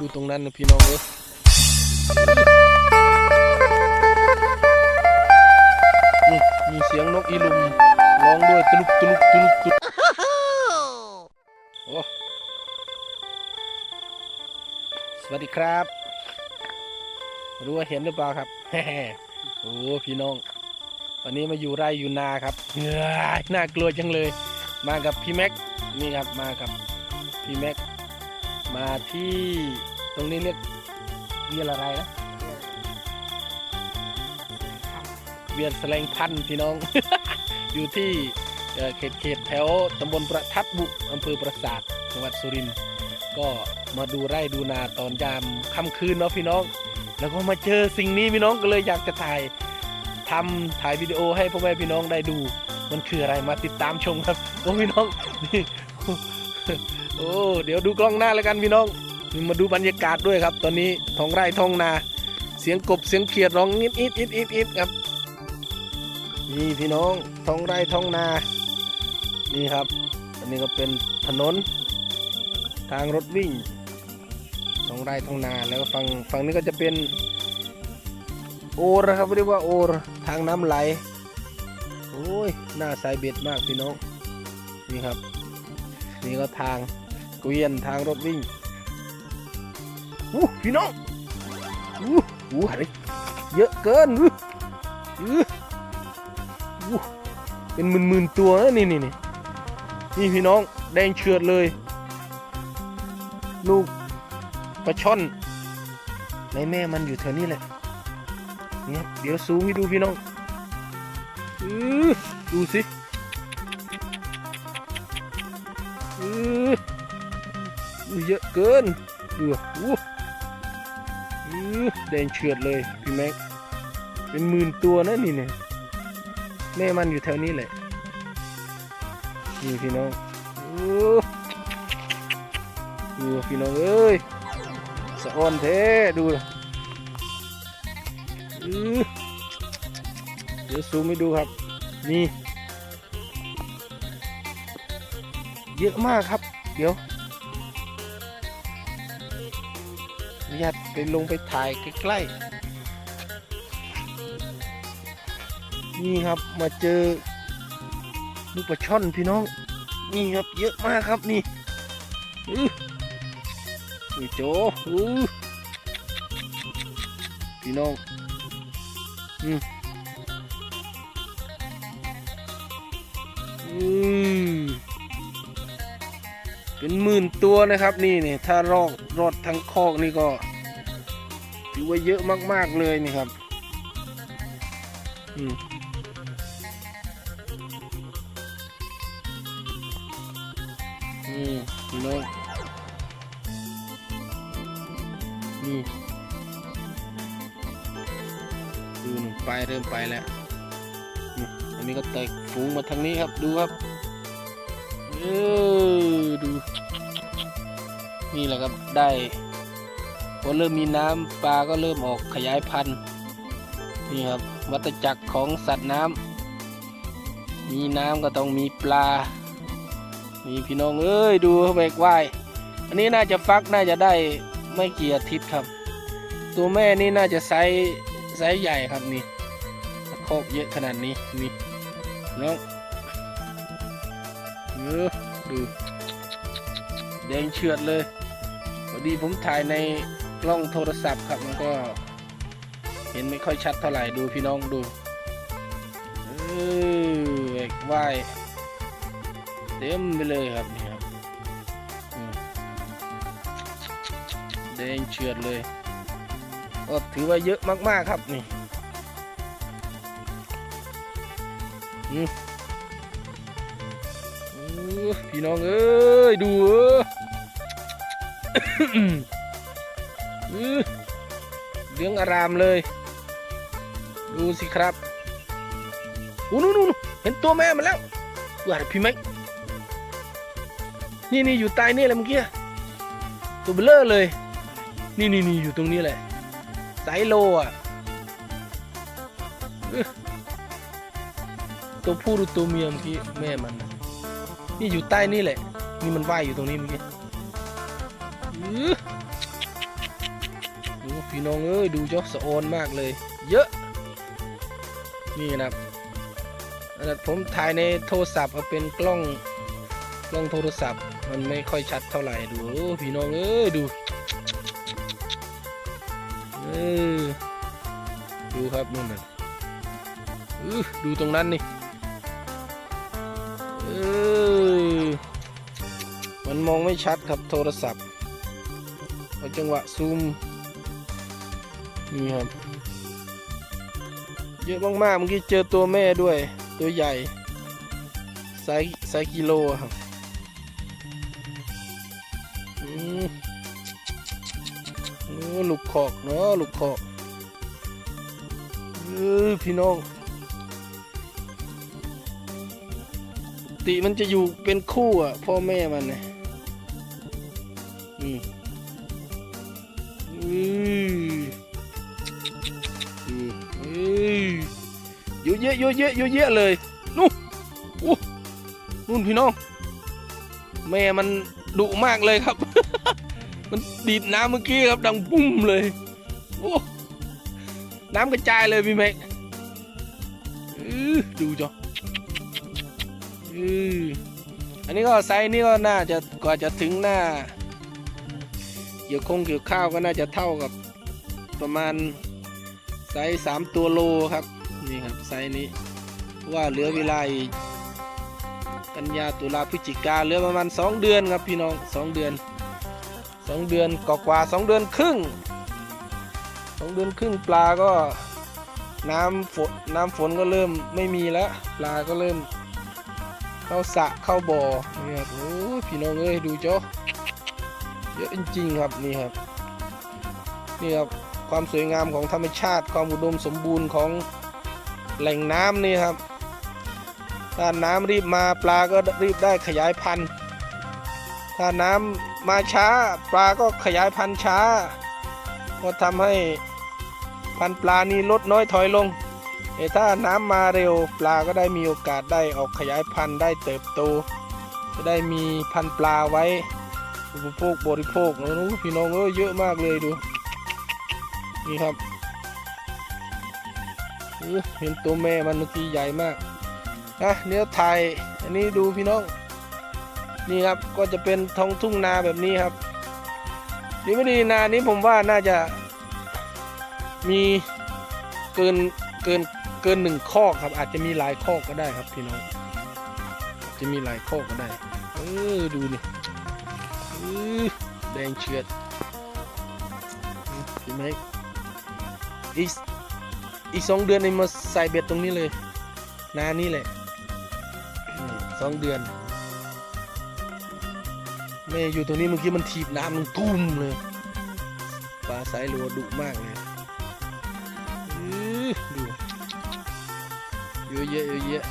ดูตรงนั้นนะพี่น้องเอ้ยมีเสียงนกอีลุมร้องด้วยตุลุกตลุกตลุกตลุกโอ้สวัสดีครับรู้ว่าเห็นหรือเปล่าครับโอ้พี่น้อง วันนี้มาอยู่ไร่อยู่นาครับเฮ้ยน่ากลัวจังเลย มากับพี่แม็กนี่ครับมากับพี่แม็ก มาที่ตรงนี้เรียกเรียกอะไรนะ เวียนแสลงพันพี่น้อง อยู่ที่เขตเขตแถวตำบลประทัดบุอำเภอปราสาทจังหวัดสุรินทร์ก็มาดูไร่ดูนาตอนยามค่ำคืนเนาะพี่น้อง แล้วก็มาเจอสิ่งนี้พี่น้องก็เลยอยากจะถ่ายทำถ่ายวิดีโอให้พ่อแม่พี่น้องได้ดู มันคืออะไรมาติดตามชมครับโอ้พี่น้องนี่ โอ้เดี๋ยวดูกล้องหน้าแล้วกันพี่น้อง มาดูบรรยากาศด้วยครับ ตอนนี้ท้องไร่ท้องนา เสียงกบเสียงเขียดร้องนิดอิดอิดอิดอิดครับนี่พี่น้องท้องไร่ท้องนา นี่ครับ อันนี้ก็เป็นถนน ทางรถวิ่งท้องไร่ท้องนาแล้วก็ฝั่งฝั่งนี้ก็จะเป็น โอรครับเรียกว่าโอรทางน้ำไหลโอ้ยหน้าสายเบ็ดมากพี่น้องนี่ครับ นี่ก็ทาง เกวียนทางรถวิ่งอู้พี่น้องอู้อู้อะไรเยอะเกินอู้อู้อู้เป็นหมื่นๆตัวนะนี่นี่นี่นี่พี่น้องแดงเฉือดเลย ลูกปลาช่อนในแม่มันอยู่แถวนี้แหละนี่ครับเดี๋ยวซูมให้ดูพี่น้องอื้อดูสิ เยอะเกินดูอู้อื้อแดงเฉือดเลยพี่แม็กเป็นหมื่นตัวนะนี่เนี่ยแม่มันอยู่แถวนี้แหละนี่พี่น้องอู้ดูพี่น้องเอ้ยสะออนเท้ดูเดี๋ยวซูมให้ดูครับ นี่ เยอะมากครับ เดี๋ยว ญาตไปลงไปถ่ายใกล้ๆ นี่ครับมาเจอลูกปลาช่อนพี่น้อง นี่ครับเยอะมากครับนี่อื้ออุ้ยโจอื้อพี่น้อง อืมอืมเป็นหมื่นตัวนะครับนี่นี่ถ้ารอดรอดทั้งคอกนี่ก็ ถือว่าเยอะมากๆเลยนี่ครับอืมนี่พี่น้องนี่ดูหนึ่งไปเริ่มไปแล้วอันนี้ก็แตกฝูงมาทางนี้ครับดูครับเออดู นี่แหละครับได้ พอเริ่มมีน้ำปลาก็เริ่มออกขยายพันธุ์นี่ครับวัฏจักรของสัตว์น้ำมีน้ำก็ต้องมีปลา มีพี่น้องเอ้ยดูแบกว่ายอันนี้น่าจะฟักน่าจะได้ไม่กี่อาทิตย์ครับ ตัวแม่นี่น่าจะไซส์ไซส์ใหญ่ครับนี่โคกเยอะขนาดนี้นี่น้องเออดูแดงเฉือดเลยพอดีผมถ่ายใน กล้องโทรศัพท์ครับมันก็ เห็นไม่ค่อยชัดเท่าไหร่ดูพี่น้องดูเออแหวกว่ายเต็มไปเลยครับนี่ครับแดงเฉือดเลยก็ถือว่าเยอะมาก ๆ ครับนี่พี่น้องเอ้ย ดูเออ เหลืองอารามเลย ดูสิครับอู้นู่นนู่นเห็นตัวแม่มันแล้วว่าพี่แม็กนี่นี่อยู่ใต้นี่แหละเมื่อกี้ตัวเบลเลอร์เลย นี่นี่นี่อยู่ตรงนี้แหละไซโลอะตัวผู้หรือตัวเมียเมื่อกี้แม่มัน นี่อยู่ใต้นี่แหละ นี่มันว่ายอยู่ตรงนี้เมื่อกี้ พี่น้องเอ้ยดูเจ้าสะโอนมากเลย เยอะ นี่นะครับผมถ่ายในโทรศัพท์เอาเป็นกล้องกล้องโทรศัพท์ มันไม่ค่อยชัดเท่าไหร่ดูพี่น้องเอ้ยดูเออดูครับนู่นน่ะอื้อดูตรงนั้นนี่เออมันมองไม่ชัดครับโทรศัพท์เอาจังหวะซูม นี่ครับ เยอะมากๆเมื่อกี้เจอตัวแม่ด้วย ตัวใหญ่ไซส์ไซส์กิโลครับอืมโอ้ลูกคอกเนาะลูกคอกเออพี่น้องติมันจะอยู่เป็นคู่อะ พ่อแม่มันเนี่ยอืมอื เยอะเยอะเยอะเยอะเยอะเยอะเลยนู่นอู้นู่นพี่น้อง แม่มันดุมากเลยครับ มันดีดน้ำเมื่อกี้ครับดังปุ้มเลยโอ้น้ำกระจายเลยพี่เมกอื้อดูจ้ะอื้ออันนี้ก็ไซส์นี้ก็น่าจะกว่าจะถึงหน้าเกี่ยวคงเกี่ยวข้าวก็น่าจะเท่ากับประมาณไซส์สามตัวโลครับ นี่ครับไซส์นี้ว่าเหลือเวลาอีกกันยาตุลาพฤศจิกาเหลือประมาณ 2 เดือนครับพี่น้อง 2 เดือน 2 เดือนกว่ากว่า2เดือนครึ่ง 2 เดือนครึ่งปลาก็น้ำฝนน้ำฝนก็เริ่มไม่มีแล้ว ปลาก็เริ่ม เข้าสะเข้าบ่อนี่ครับโอ้พี่น้องเอ้ยดูเจ้เยอะจริงๆครับนี่ครับนี่ครับความสวยงามของธรรมชาติความอุดมสมบูรณ์ของ แหล่งน้ำนี่ครับ ถ้าน้ำรีบมาปลาก็รีบได้ขยายพันธุ์ ถ้าน้ำมาช้าปลาก็ขยายพันธุ์ช้า ก็ทำให้พันธุ์ปลานี้ลดน้อยถอยลงแต่ถ้าน้ำมาเร็วปลาก็ได้มีโอกาสได้ออกขยายพันธุ์ได้เติบโต จะได้มีพันธุ์ปลาไว้อุปโภคบริโภคโอ้โหพี่น้องเอ้ยเยอะมากเลยดู นี่ครับ เห็นตัวแม่มันเมื่อกี้ใหญ่มากนะเนื้อไทยอันนี้ดูพี่น้อง นี่ครับก็จะเป็นท้องทุ่งนาแบบนี้ครับดีไม่ดีนานี้ผมว่าน่าจะมีเกินเกินเกินหนึ่งคอครับ อาจจะมีหลายคอก็ได้ครับพี่น้องอาจจะมีหลายคอก็ได้ เออดูนี่อื้อแดงเชือดเห็นไหมอี อีกสองเดือนเองมาใส่เบ็ดตรงนี้เลยนานี่แหละสองเดือนแม่อยู่ตรงนี้เมื่อกี้มันถีบน้ำมันตุ้มเลยปลาสายรัวดุมากเลยอื้อดูเยอะแยะเยอะแยะ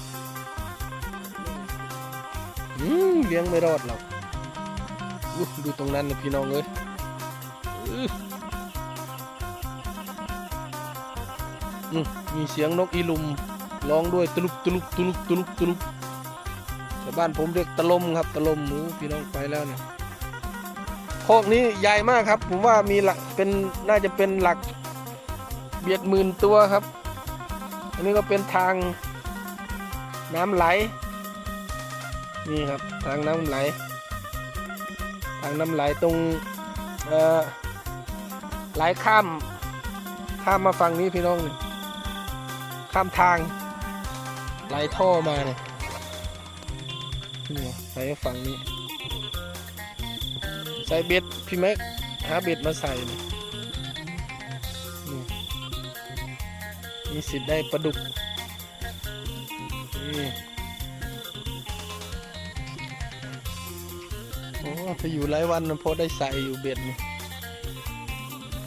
อืมเลี้ยงไม่รอดหรอกดูตรงนั้นนะพี่น้องเอ้ย มีเสียงนกอีลุมร้องด้วยตลุกตลุกตลุกตลุกตลุกชาวบ้านผมเรียกตะลมครับตะลมหมูพี่น้องไปแล้วเนี่ยโคอกนี้ใหญ่มากครับ ผมว่ามีหลักเป็นน่าจะเป็นหลักเบียดหมื่นตัวครับ อันนี้ก็เป็นทางน้ำไหลนี่ครับทางน้ำไหล ทางน้ำไหลตรงไหลข้ามข้ามมาฝั่งนี้พี่น้องนี่ ข้ามทางไหลท่อมาเนี่ยนี่ไหลฝั่งนี้ ใส่เบ็ดพี่แม็กหาเบ็ดมาใส่นี่นี่มีสิทธิ์ได้ปลาดุกนี่โอ้ถ้าอยู่หลายวันนพอได้ใส่อยู่เบ็ดนี่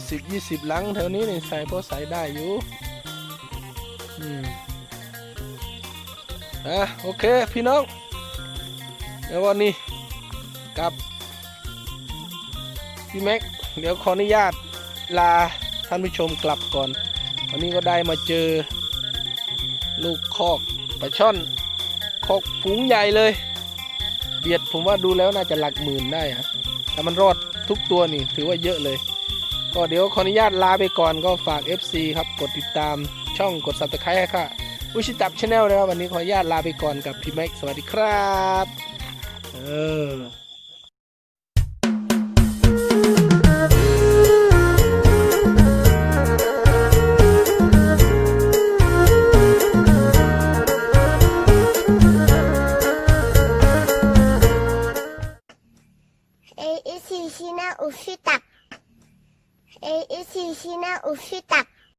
สิบยี่สิบลังแถวนี้นี่ใส่พอใส่ได้อยู่ อะโอเคพี่น้องเดี๋ยววันนี้กลับพี่แม็กเดี๋ยวขออนุญาตลาท่านผู้ชมกลับก่อน วันนี้ก็ได้มาเจอ ลูกคอกปลาช่อนคอกฝูงใหญ่เลย เบียดผมว่าดูแล้วน่าจะหลักหมื่นได้ฮะถ้ามันรอดทุกตัวนี่ถือว่าเยอะเลย ก็เดี๋ยวขออนุญาตลาไปก่อนก็ฝาก FC ครับกดติดตาม ช่องกด subscribe ให้ค่ะอุชิตับชาแนลนะครับวันนี้ขออนุญาตลาไปก่อนกับพี่แม็กสวัสดีครับ เออ